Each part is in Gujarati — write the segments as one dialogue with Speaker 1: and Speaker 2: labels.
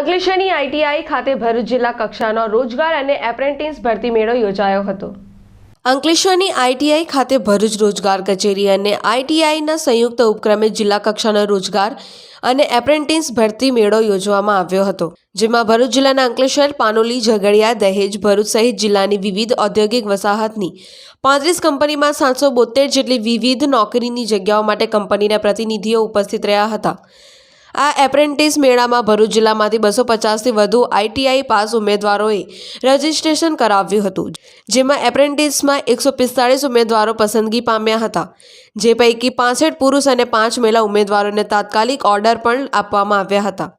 Speaker 1: અંકલેશ્વરની આઈટીઆઈ ખાતે ભરૂચ જિલ્લા કક્ષાનો રોજગાર અને એપ્રેન્ટિસ ભરતી મેળો યોજાયો હતો. અંકલેશ્વરની આઈટીઆઈ ખાતે ભરૂચ રોજગાર કચેરી અને આઈટીઆઈના સંયુક્ત ઉપક્રમે જિલ્લા કક્ષાનો રોજગાર અને એપ્રેન્ટિસ ભરતી મેળો યોજવામાં આવ્યો હતો, જેમાં ભરૂચ જિલ્લાના અંકલેશ્વર પાનોલી, ઝઘડિયા, દહેજ, ભરૂચ સહિત જિલ્લાની વિવિધ ઔદ્યોગિક વસાહતની પાંત્રીસ કંપનીમાં સાતસો બોતેર જેટલી વિવિધ નોકરીની જગ્યાઓ માટે કંપનીના પ્રતિનિધિઓ ઉપસ્થિત રહ્યા હતા. આ એપ્રેન્ટિસ મેળામાં ભરૂચ જિલ્લામાંથી બસો પચાસથી વધુ આઈટીઆઈ પાસ ઉમેદવારોએ રજીસ્ટ્રેશન કરાવ્યું હતું, જેમાં એપ્રેન્ટિસમાં એકસો પિસ્તાળીસ ઉમેદવારો પસંદગી પામ્યા હતા, જે પૈકી પાસઠ પુરુષ અને પાંચ મહિલા ઉમેદવારોને તાત્કાલિક ઓર્ડર પણ આપવામાં આવ્યા હતા.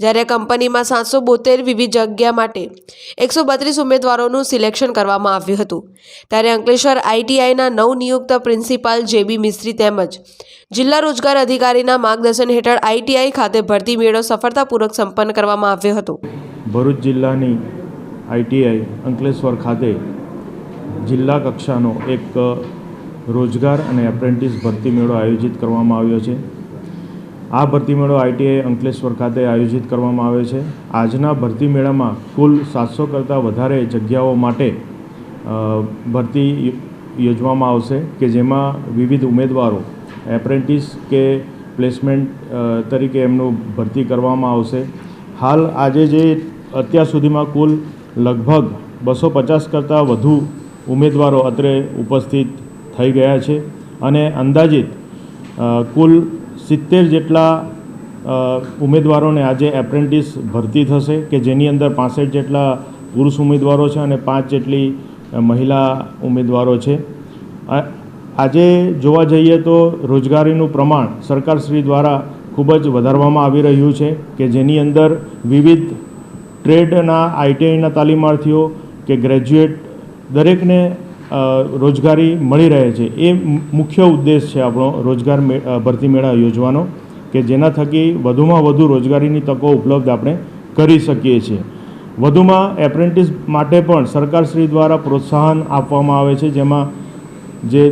Speaker 1: જ્યારે કંપનીમાં સાતસો બોતેર વિવિધ જગ્યા માટે એકસો બત્રીસ ઉમેદવારોનું સિલેક્શન કરવામાં આવ્યું હતું. ત્યારે અંકલેશ્વર આઈટીઆઈના નવનિયુક્ત પ્રિન્સિપાલ જેબી મિસ્ત્રી તેમજ જિલ્લા રોજગાર અધિકારીના માર્ગદર્શન હેઠળ આઈટીઆઈ ખાતે ભરતી મેળો સફળતાપૂર્વક સંપન્ન કરવામાં આવ્યો હતો.
Speaker 2: ભરૂચ જિલ્લાની આઈટીઆઈ અંકલેશ્વર ખાતે જિલ્લા કક્ષાનો એક રોજગાર અને એપ્રેન્ટિસ ભરતી મેળો આયોજિત કરવામાં આવ્યો છે. આ ભરતી મેળો આઈટીઆઈ અંકલેશ્વર ખાતે આયોજિત કરવામાં આવે છે. આજના ભરતી મેળામાં કુલ સાતસો કરતાં વધારે જગ્યાઓ માટે ભરતી યોજવામાં આવશે કે જેમાં વિવિધ ઉમેદવારો, એપ્રેન્ટિસ કે પ્લેસમેન્ટ તરીકે એમનું ભરતી કરવામાં આવશે. હાલ આજે જે અત્યાર સુધીમાં કુલ લગભગ બસો પચાસ કરતાં વધુ ઉમેદવારો અત્રે ઉપસ્થિત થઈ ગયા છે અને અંદાજિત કુલ સિત્તેર જેટલા ઉમેદવારોને આજે એપ્રેન્ટિસ ભરતી થશે, કે જેની અંદર પાસઠ જેટલા પુરુષ ઉમેદવારો છે અને પાંચ જેટલી મહિલા ઉમેદવારો છે. આજે જોવા જઈએ તો રોજગારીનું પ્રમાણ સરકારશ્રી દ્વારા ખૂબ જ વધારવામાં આવી રહ્યું છે, કે જેની અંદર વિવિધ ટ્રેડના, આઈટીઆઈના તાલીમાર્થીઓ, કે ગ્રેજ્યુએટ દરેકને રોજગારી મળી રહે છે. એ મુખ્ય ઉદ્દેશ છે આપણો રોજગાર ભરતી મેળા યોજવાનો, કે જેના થકી વધુમાં વધુ રોજગારીની તકો ઉપલબ્ધ આપણે કરી શકીએ છીએ. વધુમાં એપ્રેન્ટિસ માટે પણ સરકારશ્રી દ્વારા પ્રોત્સાહન આપવામાં આવે છે, જેમાં જે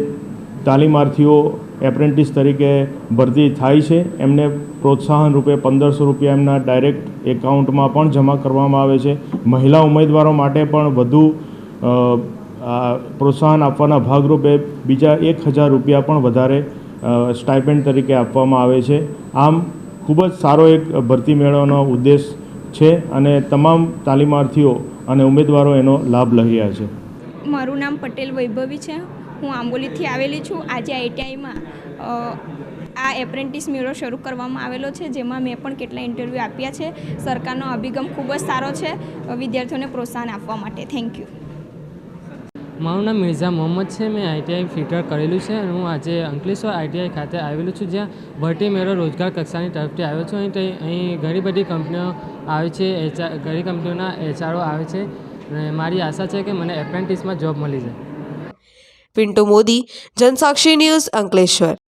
Speaker 2: તાલીમાર્થીઓ એપ્રેન્ટિસ તરીકે ભરતી થાય છે, એમને પ્રોત્સાહન રૂપે પંદરસો રૂપિયા એમના ડાયરેક્ટ એકાઉન્ટમાં પણ જમા કરવામાં આવે છે. મહિલા ઉમેદવારો માટે પણ વધુ પ્રોત્સાહન આપવાના ભાગરૂપે બીજા એક હજાર રૂપિયા પણ વધારે સ્ટાઇપેન્ડ તરીકે આપવામાં આવે છે. આમ ખૂબ જ સારો એક ભરતી મેળવવાનો ઉદ્દેશ છે અને તમામ તાલીમાર્થીઓ અને ઉમેદવારો એનો લાભ લઈ રહ્યા છે.
Speaker 3: મારું નામ પટેલ વૈભવી છે. હું આંબોલીથી આવેલી છું. આજે આઈટીઆઈમાં આ એપ્રેન્ટિસ મેળો શરૂ કરવામાં આવેલો છે, જેમાં મેં પણ કેટલા ઇન્ટરવ્યૂ આપ્યા છે. સરકારનો અભિગમ ખૂબ જ સારો છે. વિદ્યાર્થીઓને પ્રોત્સાહન આપવા માટે. Thank you.
Speaker 4: મારું નામ મિર્ઝા મોહમ્મદ છે, મેં આઈટીઆઈ ફિટર કરેલું છે અને હું આજે અંકલેશ્વર આઈટીઆઈ ખાતે આવેલું છું, જ્યાં ભરતી મેળો રોજગાર કક્ષાની તરફથી આવ્યો છું. અને અહીં ઘણી બધી કંપનીઓ આવે છે એચઆર ઘણી કંપનીઓના એચઆરઓ આવે છે અને મારી આશા છે કે મને એપ્રેન્ટિસમાં જોબ મળી જાય.
Speaker 1: પિન્ટુ મોદી, જનસાક્ષી ન્યૂઝ અંકલેશ્વર.